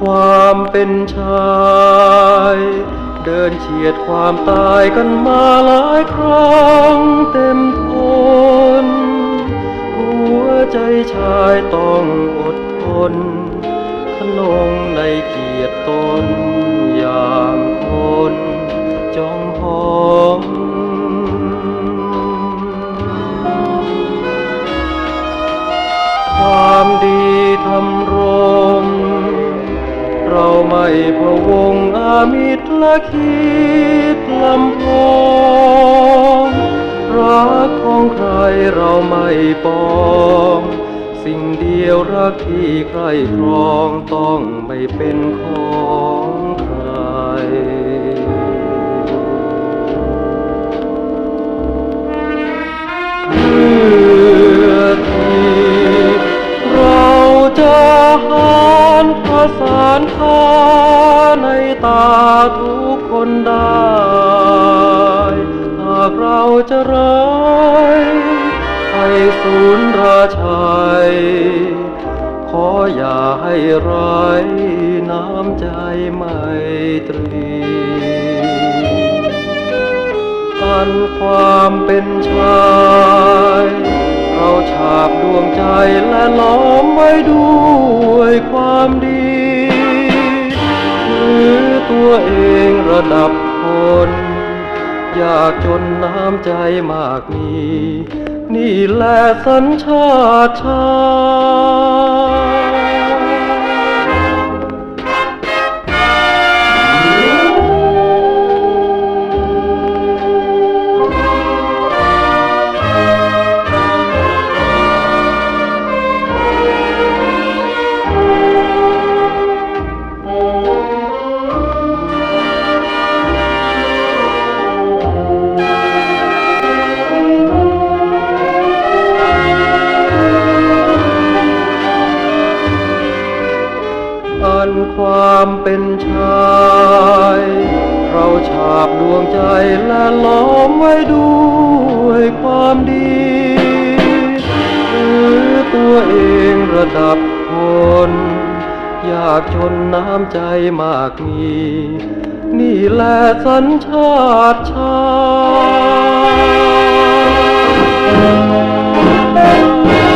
ความเป็นชาย เดินเฉียดความตายกันมาหลายครั้งเต็มทน หัวใจชายต้องอดทนขนงในก เระวงอามิตรละคิดลำพองรักของใครเราไม่ปอง สิ่งเดียวรักที่ใครครองต้องไม่เป็นของใครเพื่อทีเราจะหันประสานทา ในตาทุกคนได้ หากเราจะร้ายให้ศูนย์ราชัย ขออย่าให้ไร้น้ำใจไมตรีอันความเป็นชายเราฉาบดวงใจและล้อมไว้ด้วยความดี เองระดับคนอยากจนน้ำใจมากมีนี่แหละสัญชาติชา ความเป็นชาย เราฉาบดวงใจและล้อมไว้ด้วยความดีหรือตัวเองระดับคนอยากจนน้ำใจมากมี นี่แหละสัญชาติชาติ